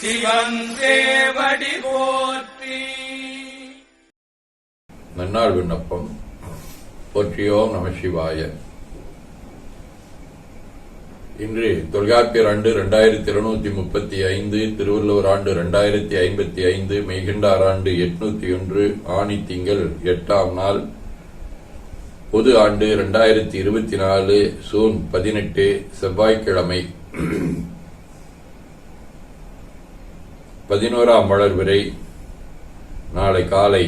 சிவன் போற்றி. நன்னாள் விண்ணப்பம். போற்றியோம் நம சிவாய. இன்று தொல்காப்பியர் ஆண்டு இரண்டாயிரத்தி இருநூத்தி முப்பத்தி ஐந்து திருவள்ளுவர் ஆண்டு இரண்டாயிரத்தி ஐம்பத்தி ஐந்து மெய்கண்டார் ஆண்டு எட்நூத்தி ஒன்று ஆணி திங்கள் எட்டாம் நாள் பொது ஆண்டு இரண்டாயிரத்தி இருபத்தி நாலு சூன் பதினெட்டு செவ்வாய்க்கிழமை. பதினோராம் வளர்விரை நாளை காலை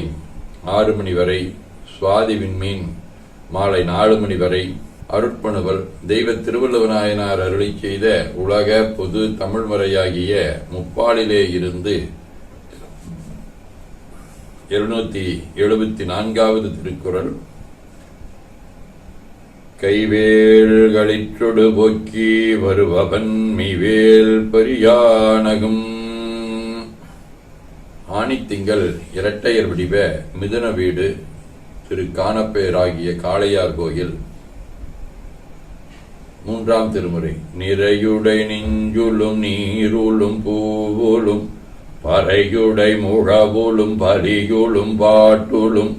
ஆறு மணி வரை சுவாதி விண்மீன் மாலை நாலு மணி வரை அருட்பணுவல் தெய்வ திருவள்ளுவநாயனார் அருளை செய்த உலக பொது தமிழ் முறையாகிய முப்பாலிலே இருந்து இருநூத்தி எழுபத்தி நான்காவது திருக்குறள். கைவேல்களிற்றொடு போக்கி வருபவன் மிவேல் பரியானகும். ஆணித்திங்கள் இரட்டையர் வடிவ மிதுன வீடு திரு காணப்பேராகிய காளையார் கோயில். மூன்றாம் திருமுறை. நிறையுடை நெஞ்சுளும் நீருளும் பூவுளும் பறையுடை முழவுளும் பலியுளும் பாட்டுளும்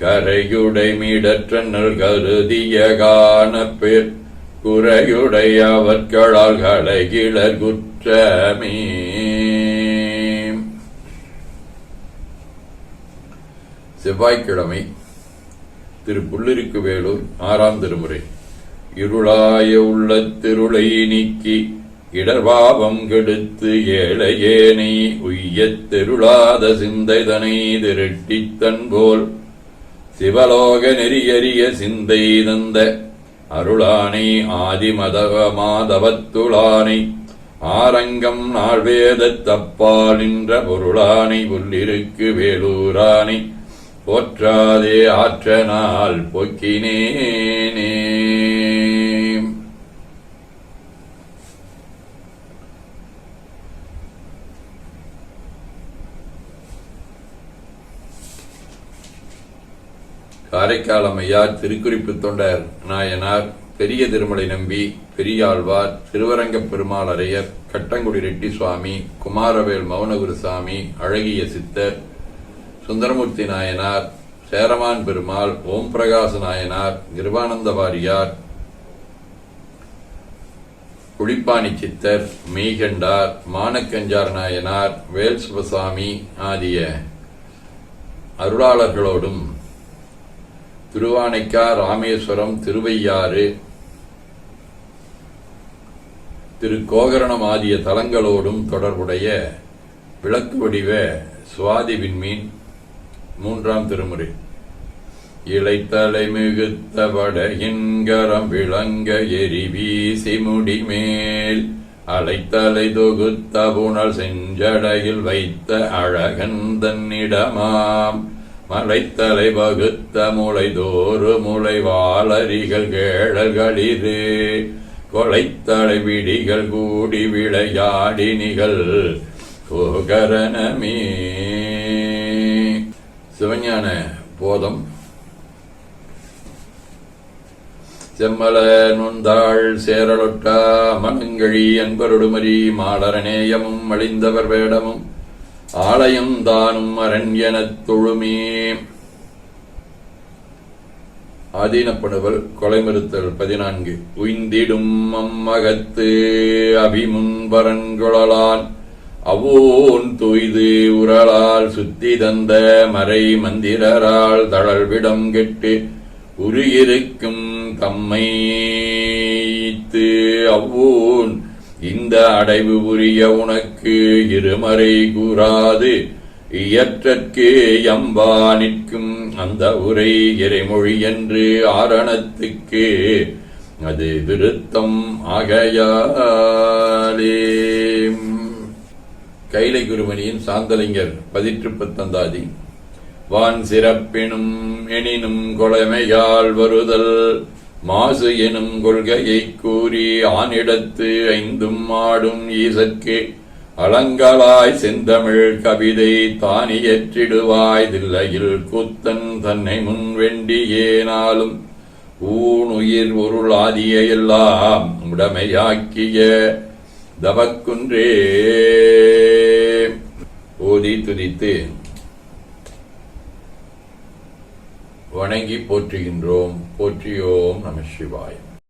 கரையுடை மீடற்றன்னல் கருதிய காணப்பேர் குறையுடைய அவர்களால் களைகிழ குற்றமே. செவ்வாய்க்கிழமை திரு புள்ளிருக்கு வேலூர் ஆறாம் திருமுறை. இருளாய உள்ள திருளை நீக்கி இடர்பாவம் கெடுத்து ஏழையேனை உய்யத் தெருளாத சிந்தைதனை திருட்டித் தன்போல் சிவலோக நெறியறிய சிந்தை தந்த அருளானை ஆதிமதவ மாதவத்துளானை ஆரங்கம் நாள்வேதத் தப்பால் நின்ற பொருளானை புல்லிருக்கு வேலூரானை போற்றாதே ஆற்றனால் போக்கினேனே. காரைக்கால் அம்மையார் திருக்குறிப்பு தொண்டர் நாயனார் பெரிய திருமலை நம்பி பெரியாழ்வார் திருவரங்கப் பெருமாள் அரையர் கட்டங்குடி ரெட்டி சுவாமி குமாரவேல் மௌனகுருசாமி அழகிய சித்தர் சுந்தரமூர்த்தி நாயனார் சேரமான் பெருமாள் ஓம் பிரகாச நாயனார் கிருபானந்த வாரியார் குழிப்பாணி சித்தர் மெய்கண்டார் மானக்கஞ்சார் நாயனார் வேல் சுபசாமி ஆகிய அருளாளர்களோடும் திருவானைக்கா ராமேஸ்வரம் திருவையாறு திரு கோகரணம் ஆகிய தலங்களோடும் தொடர்புடைய விளக்கு வடிவ சுவாதி விண்மீன் மூன்றாம் திருமுறை. இளைத்தலை மிகுத்த வடையின்கரம் விளங்க எரி வீசி முடிமேல். அலைத்தலை தொகுத்த புனல் செஞ்சடையில் வைத்த அழகன் தன்னிடமாம். மலைத்தலை வகுத்த முளை தோறு முளை வாளரிகள் கேழல்களிரு கொலைத்தலை விடிகள் கூடி விளையாடி நிகழ். கோகரணமே சிவஞான போதம். செம்மல நொந்தாள் சேரலொட்டா மனங்கழி அன்பருடுமரி மாடரநேயமும் அழிந்தவர் வேடமும் ஆலயம் தானும் அரண்யனத் தொழுமே. ஆதீனப்படுவல் கொலைமறுத்தல் பதினான்கு. உய்ந்திடும் அம்மகத்து அபிமுன்பரன்குழலான் அவோன் தொய்து உரலால் சுத்தி தந்த மறை மந்திரரால் தளர்விடம் கெட்டு உருகிருக்கும் தம்மைத்து அவ்வோன் இந்த அடைவு உரிய உனக்கு இருமறை கூறாது. இயற்றற்கு எம்பா நிற்கும் அந்த உரை இறைமொழி என்று ஆரணத்துக்கு. அது விருத்தம் ஆகையாலே. கைலை குருமணியின் சாந்தலிங்கர் பதிற்று பத்தந்தாதி வான் சிறப்பினும் எனினும் கொலைமையால் வருதல் மாசு எனும் கொள்கையைக் கூறி ஆனிடத்து ஐந்தும் ஆடும் ஈசற்கு. அலங்கலாய் செந்தமிழ் கவிதை தானியற்றிடுவாய் தில்லையில் கூத்தன் தன்னை முன் வெண்டியேனாலும் ஊனுயிர் பொருளாதிய எல்லாம் உடமையாக்கிய தவக்குன்றே. ஓதி துதித்து வணங்கி போற்றுகின்றோம். போற்றியோம் நம சிவாய்.